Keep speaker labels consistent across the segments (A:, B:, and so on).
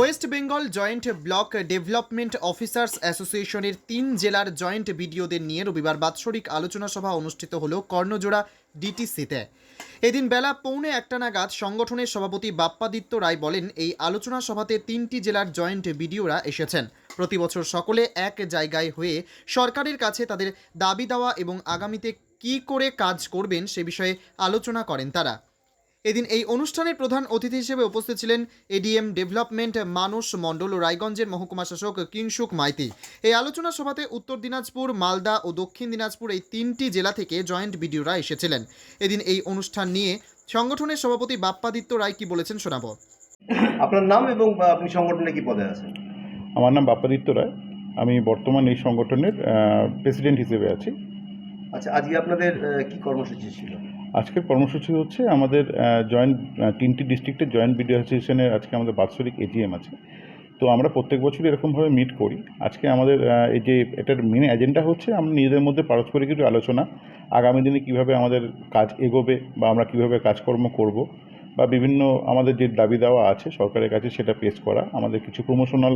A: West Bengal joint block development officers অ্যাসোসিয়েশনের তিন জেলার জয়েন্ট বিডিওদের নিয়ে রবিবার বাৎসরিক আলোচনা সভা অনুষ্ঠিত হল কর্ণজোড়া ডিটিসিতে। এদিন বেলা পৌনে একটা নাগাদ সংগঠনের সভাপতি বাপ্পাদিত্য রায় বলেন, এই আলোচনা সভাতে তিনটি জেলার জয়েন্ট বিডিওরা এসেছেন। প্রতি বছর সকলে এক জায়গায় হয়ে সরকারের কাছে তাদের দাবি দেওয়া এবং আগামীতে কী করে কাজ করবেন সে বিষয়ে আলোচনা করেন তারা। এদিন এই অনুষ্ঠানের প্রধান অতিথি হিসেবে উপস্থিত ছিলেন এডিএম ডেভেলপমেন্ট মানস মণ্ডল ও রায়গঞ্জের মহকুমা শাসক কিংসুক মাইতি। এই আলোচনা সভাতে উত্তর দিনাজপুর মালদা ও দক্ষিণ দিনাজপুর এই তিনটি জেলা থেকে জয়েন্ট বিডিওরা এসেছিলেন। এদিন এই অনুষ্ঠান নিয়ে সংগঠনের সভাপতি বাপ্পাদিত্য রায় কি বলেছেন শোনাবো।
B: আপনার নাম এবং আপনি সংগঠনে কি পদে আছেন?
C: আমার নাম বাপ্পাদিত্য রায়। আমি বর্তমান এই সংগঠনের প্রেসিডেন্ট হিসেবে আছি।
B: আচ্ছা আজকে আপনাদের কি কর্মসূচি ছিল?
C: আজকের কর্মসূচি হচ্ছে আমাদের জয়েন্ট তিনটি ডিস্ট্রিক্টের জয়েন্ট বিডিও অ্যাসোসিয়েশনের আজকে আমাদের বাৎসরিক এজিএম আছে। তো আমরা প্রত্যেক বছরই এরকমভাবে মিট করি। আজকে আমাদের এই যে এটার মেন এজেন্ডা হচ্ছে আমরা নিজেদের মধ্যে পারস্পরিক একটু আলোচনা, আগামী দিনে কীভাবে আমাদের কাজ এগোবে বা আমরা কীভাবে কাজকর্ম করব বা বিভিন্ন আমাদের যে দাবি দেওয়া আছে সরকারের কাছে সেটা পেশ করা, আমাদের কিছু প্রমোশনাল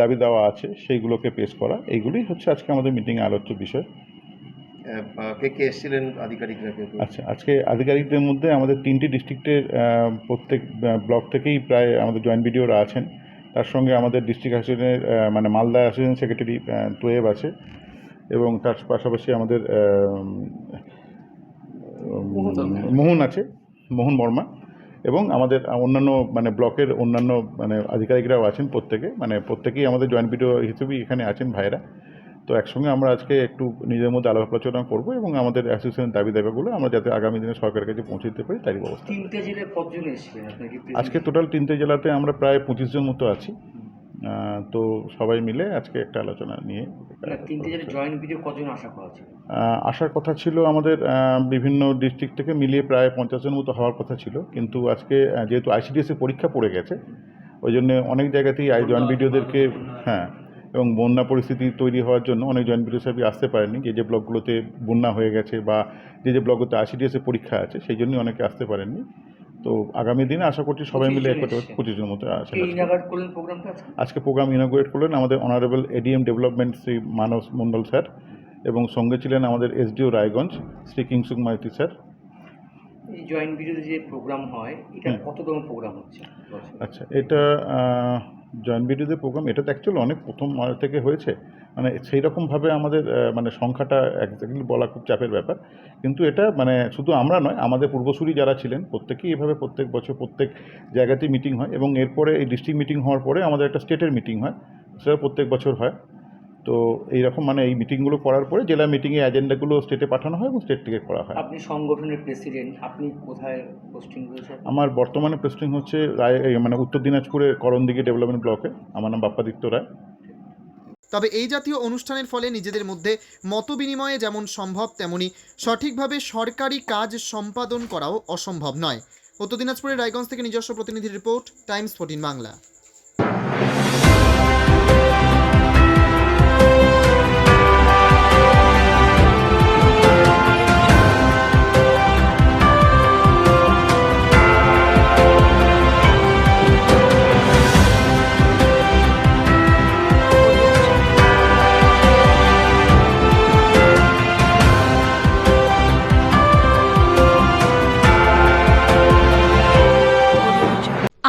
C: দাবি দেওয়া আছে সেইগুলোকে পেশ করা, এইগুলোই হচ্ছে আজকে আমাদের মিটিংয়ে আলোচ্য বিষয়।
B: কে কে এসেছিলেন আধিকারিকরা কে কে?
C: আচ্ছা আজকে আধিকারিকদের মধ্যে আমাদের তিনটি ডিস্ট্রিক্টের প্রত্যেক ব্লক থেকেই প্রায় আমাদের জয়েন্ট বিডিওরা আছেন। তার সঙ্গে আমাদের ডিস্ট্রিক্ট অ্যাসোসিয়েশনের আহ, মানে মালদা অ্যাসোসিয়েশন সেক্রেটারি তোয়েব আছে এবং তার পাশাপাশি আমাদের মোহন আছে মোহন বর্মা এবং আমাদের অন্যান্য মানে ব্লকের অন্যান্য মানে আধিকারিকরাও আছেন প্রত্যেকে মানে প্রত্যেকেই আমাদের জয়েন্ট বিডিও হিসেবেই এখানে আছেন ভাইরা তো একসঙ্গে আমরা আজকে একটু নিজের মধ্যে আলাপ আলোচনা করব এবং আমাদের অ্যাসোসিয়েশনের দাবি দাবিগুলো আমরা যাতে আগামী দিনে সরকারের কাছে পৌঁছে দিতে পারি তারই ব্যবস্থা আজকে টোটাল তিনটে জেলাতে আমরা প্রায় পঁচিশ জন মতো আছি। তো সবাই মিলে আজকে একটা আলোচনা নিয়ে আসার কথা ছিল আমাদের বিভিন্ন ডিস্ট্রিক্ট থেকে মিলিয়ে প্রায় পঞ্চাশ জন মতো হওয়ার কথা ছিল। কিন্তু আজকে যেহেতু আইসিডিএসের পরীক্ষা পড়ে গেছে ওই জন্য অনেক জায়গাতেই আই জয়েন্ট ভিডিওদেরকে হ্যাঁ এবং বন্যা পরিস্থিতি তৈরি হওয়ার জন্য অনেক জয়েন্ট সাহেব আসতে পারেনি যে যে ব্লকগুলোতে বন্যা হয়ে গেছে বা যে যে ব্লকগুলোতে আইসিডিএসের পরীক্ষা আছে সেই জন্যই অনেকে আসতে পারেননি তো আগামী দিনে আশা করছি সবাই মিলে
D: 25 জন
C: একটা
D: এসছে।
C: পঁচিশ জন মতো আসেন
D: কে
C: আজকে। প্রোগ্রাম ইনাগুরেট করলেন আমাদের honourable ADM development Shri Manas Mondal sir এবং সঙ্গে ছিলেন আমাদের এসডিও রায়গঞ্জ শ্রী কিংসুক মাইতি স্যার
D: এই জয়েন্ট ভিডিওতে যে প্রোগ্রাম হয় এটা। কততম প্রোগ্রাম হচ্ছে
C: আচ্ছা এটা জয়েন্ট বিডিওদের প্রোগ্রাম এটা তো অ্যাকচুয়ালি অনেক প্রথম থেকে হয়েছে। মানে সেই রকমভাবে আমাদের মানে সংখ্যাটা একজাক্টলি বলা খুব চাপের ব্যাপার। কিন্তু এটা মানে শুধু আমরা নয়, আমাদের পূর্বসূরি যারা ছিলেন, প্রত্যেকেই এভাবে প্রত্যেক বছর প্রত্যেক জায়গাতেই মিটিং হয় এবং এরপরে এই ডিস্ট্রিক্ট মিটিং হওয়ার পরে আমাদের একটা স্টেটের মিটিং হয়। সেটা প্রত্যেক বছর হয়। তো এইরকম মানে এই মিটিংগুলো করার পরে জেলা মিটিংয়ে এজেন্ডাগুলো স্টেটে পাঠানো হয় এবং স্টেট থেকে করা হয়।
D: আপনি সংগঠনের প্রেসিডেন্ট আপনি কোথায় পোস্টিং
C: আমার বর্তমানে পোস্টিং হচ্ছে রায় মানে উত্তর দিনাজপুরের করণদিঘি ডেভেলপমেন্ট ব্লকে আমার নাম বাপ্পাদিত্য রায়।
A: তবে এই জাতীয় অনুষ্ঠানের ফলে নিজেদের মধ্যে মতবিনিময়ে যেমন সম্ভব তেমনি সঠিকভাবে সরকারি কাজ সম্পাদন করাও অসম্ভব নয়। উত্তর দিনাজপুরের রায়গঞ্জ থেকে নিজস্ব প্রতিনিধির রিপোর্ট টাইমস ফোর্টিন বাংলা।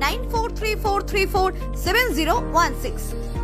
E: 9434347016.